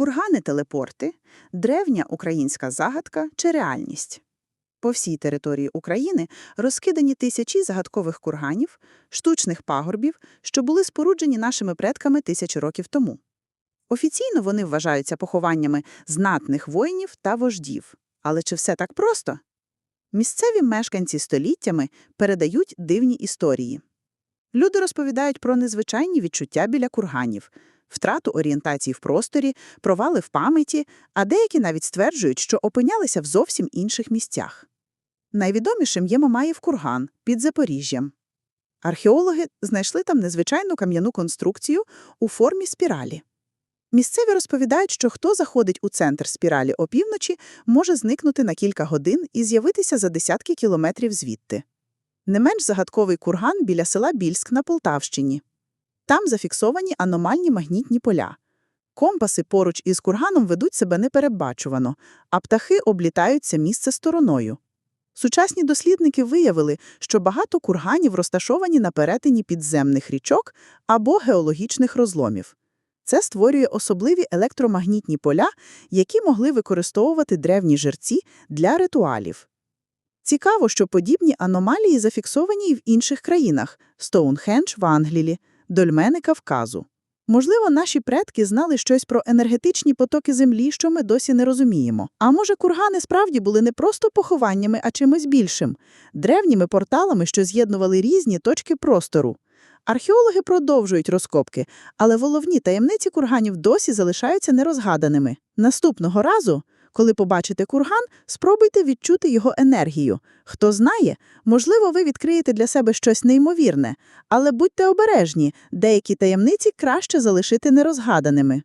Кургани-телепорти – древня українська загадка чи реальність. По всій території України розкидані тисячі загадкових курганів, штучних пагорбів, що були споруджені нашими предками тисячі років тому. Офіційно вони вважаються похованнями знатних воїнів та вождів. Але чи все так просто? Місцеві мешканці століттями передають дивні історії. Люди розповідають про незвичайні відчуття біля курганів, втрату орієнтації в просторі, провали в пам'яті, а деякі навіть стверджують, що опинялися в зовсім інших місцях. Найвідомішим є Мамаїв курган під Запоріжжям. Археологи знайшли там незвичайну кам'яну конструкцію у формі спіралі. Місцеві розповідають, що хто заходить у центр спіралі опівночі, може зникнути на кілька годин і з'явитися за десятки кілометрів звідти. Не менш загадковий курган біля села Більськ на Полтавщині. Там зафіксовані аномальні магнітні поля. Компаси поруч із курганом ведуть себе непередбачувано, а птахи облітають це місце стороною. Сучасні дослідники виявили, що багато курганів розташовані на перетині підземних річок або геологічних розломів. Це створює особливі електромагнітні поля, які могли використовувати древні жерці для ритуалів. Цікаво, що подібні аномалії зафіксовані і в інших країнах – Стоунхендж в Англії, Дольмени Кавказу. Можливо, наші предки знали щось про енергетичні потоки землі, що ми досі не розуміємо. А може, кургани справді були не просто похованнями, а чимось більшим – древніми порталами, що з'єднували різні точки простору. Археологи продовжують розкопки, але головні таємниці курганів досі залишаються нерозгаданими. Наступного разу, коли побачите курган, спробуйте відчути його енергію. Хто знає, можливо, ви відкриєте для себе щось неймовірне, але будьте обережні, деякі таємниці краще залишити нерозгаданими.